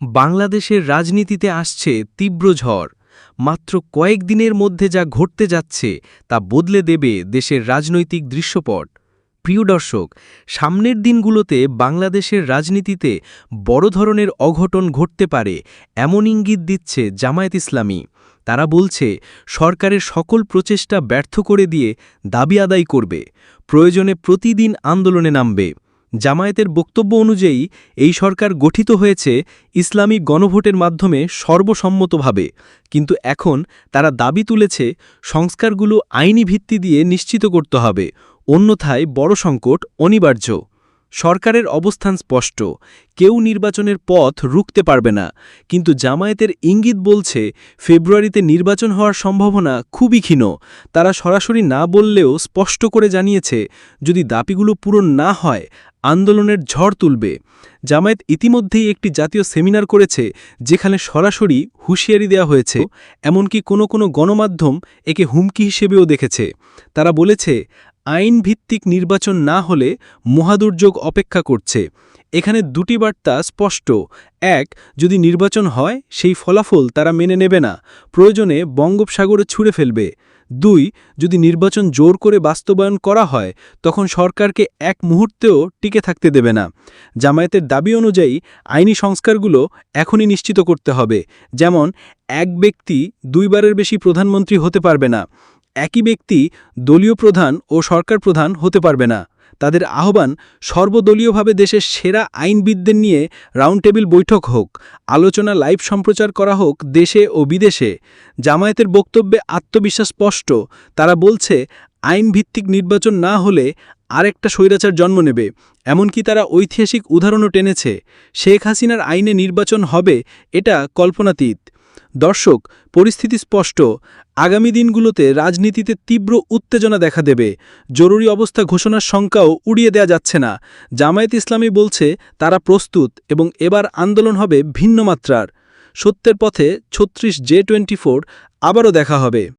বাংলাদেশের রাজনীতিতে আসছে তীব্র ঝড়। মাত্র কয়েকদিনের মধ্যে যা ঘটতে যাচ্ছে, তা বদলে দেবে দেশের রাজনৈতিক দৃশ্যপট। প্রিয় দর্শক, সামনের দিনগুলোতে বাংলাদেশের রাজনীতিতে বড় ধরনের অঘটন ঘটতে পারে, এমন ইঙ্গিত দিচ্ছে জামায়াত ইসলামী। তারা বলছে, সরকারের সকল প্রচেষ্টা ব্যর্থ করে দিয়ে দাবি আদায় করবে, প্রয়োজনে প্রতিদিন আন্দোলনে নামবে। জামায়াতের বক্তব্য অনুযায়ী, এই সরকার গঠিত হয়েছে ইসলামী গণভোটের মাধ্যমে সর্বসম্মতভাবে। কিন্তু এখন তারা দাবি তুলেছে, সংস্কারগুলো আইনি ভিত্তি দিয়ে নিশ্চিত করতে হবে। অন্যথায় বড় সংকট অনিবার্য। সরকারের অবস্থান স্পষ্ট। কেউ নির্বাচনের পথ রুখতে পারবে না। কিন্তু জামায়াতের ইঙ্গিত বলছে, ফেব্রুয়ারিতে নির্বাচন হওয়ার সম্ভাবনা খুবই ক্ষীণ। তারা সরাসরি না বললেও স্পষ্ট করে জানিয়েছে, যদি দাবিগুলো পূরণ না হয়, আন্দোলনের ঝড় তুলবে। জামায়াত ইতিমধ্যেই একটি জাতীয় সেমিনার করেছে, যেখানে সরাসরি হুঁশিয়ারি দেওয়া হয়েছে। এমনকি কোনো কোনো গণমাধ্যম একে হুমকি হিসেবেও দেখেছে। তারা বলেছে আইন ভিত্তিক নির্বাচন না হলে মহাদুর্যোগ অপেক্ষা করছে। এখানে দুটি বার্তা স্পষ্ট। এক, যদি নির্বাচন হয়, সেই ফলাফল তারা মেনে নেবে না। প্রয়োজনে বঙ্গোপসাগরে ছুঁড়ে ফেলবে। দুই, যদি নির্বাচন জোর করে বাস্তবায়ন করা হয়, তখন সরকারকে এক মুহূর্তেও টিকে থাকতে দেবে না। জামায়াতের দাবি অনুযায়ী, আইনি সংস্কারগুলো এখনই নিশ্চিত করতে হবে। যেমন, এক ব্যক্তি দুইবারের বেশি প্রধানমন্ত্রী হতে পারবে না। একই ব্যক্তি দলীয় প্রধান ও সরকার প্রধান হতে পারবে না। তাদের আহ্বান, সর্বদলীয়ভাবে দেশের সেরা আইনবিদদের নিয়ে রাউন্ড টেবিল বৈঠক হোক, আলোচনা লাইভ সম্প্রচার করা হোক দেশে ও বিদেশে। জামায়াতের বক্তব্যে আত্মবিশ্বাস স্পষ্ট, তারা বলছে আইন ভিত্তিক নির্বাচন না হলে আরেকটা স্বৈরাচার জন্ম নেবে। এমনকি তারা ঐতিহাসিক উদাহরণও টেনেছে, শেখ হাসিনার আইনে নির্বাচন হবে, এটা কল্পনাতীত। দর্শক, পরিস্থিতি স্পষ্ট। আগামী দিনগুলোতে রাজনীতিতে তীব্র উত্তেজনা দেখা দেবে। জরুরি অবস্থা ঘোষণার শঙ্কাও উড়িয়ে দেয়া যাচ্ছে না। জামায়াত ইসলামী বলছে, তারা প্রস্তুত এবং এবার আন্দোলন হবে ভিন্ন মাত্রার। সত্যের পথে ছত্রিশ জে টোয়েন্টি আবারও দেখা হবে।